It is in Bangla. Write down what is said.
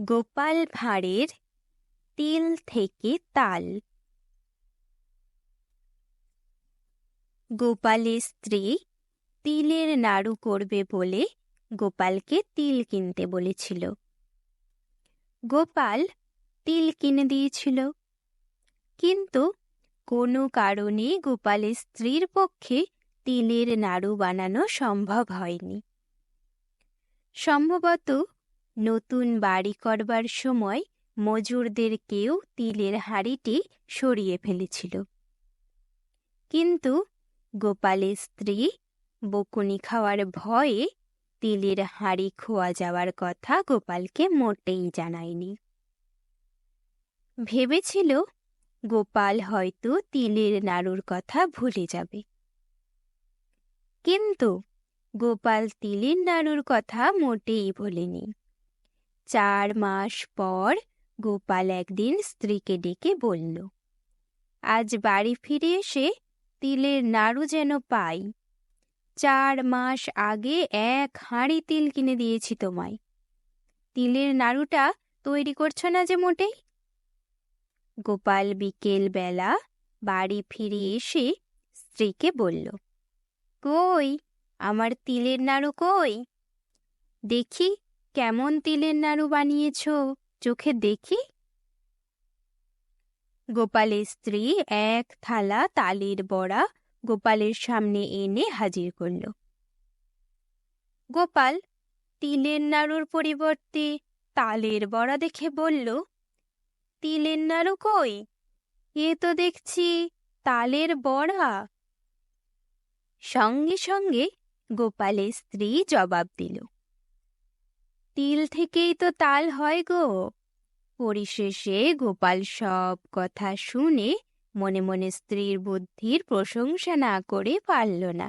গোপাল ভাঁড়ের তিল থেকে তাল। গোপালের স্ত্রী তিলের নাড়ু করবে বলে গোপালকে তিল কিনতে বলেছিল। গোপাল তিল কিনে দিয়েছিল। কিন্তু কোনো কারণে গোপালের স্ত্রীর পক্ষে তিলের নাড়ু বানানো সম্ভব হয়নি। সম্ভবত নতুন বাড়ি করবার সময় মজুরদের কেউ তিলের হাঁড়িটি সরিয়ে ফেলেছিল। কিন্তু গোপালের স্ত্রী বকুনি খাওয়ার ভয়ে তিলের হাঁড়ি খোয়া যাওয়ার কথা গোপালকে মোটেই জানায়নি। ভেবেছিল গোপাল হয়তো তিলের নাড়ুর কথা ভুলে যাবে। কিন্তু গোপাল তিলের নাড়ুর কথা মোটেই ভোলেনি চার মাস পর গোপাল একদিন স্ত্রীকে ডেকে বলল, আজ বাড়ি ফিরে এসে তিলের নাড়ু যেন পাই। চার মাস আগে এক হাঁড়ি তিল কিনে দিয়েছি তোমায়। তিলের নাড়ুটা তৈরি করছ না যে মোটেই? গোপাল বিকেল বেলা বাড়ি ফিরে এসে স্ত্রীকে বলল, কই, আমার তিলের নাড়ু কই? দেখি কেমন তিলের নাড়ু বানিয়েছ? চোখে দেখি। গোপালের স্ত্রী এক থালা তালের বড়া গোপালের সামনে এনে হাজির করল। গোপাল, তিলের নাড়ুর পরিবর্তে তালের বড়া দেখে বলল, তিলের নাড়ু কই? এ তো দেখছি তালের বড়া। সঙ্গে সঙ্গে গোপালের স্ত্রী জবাব দিল তিল থেকেই তো তাল হয় গো। পরিশেষে গোপাল সব কথা শুনে মনে মনে স্ত্রীর বুদ্ধির প্রশংসা না করে পারল না।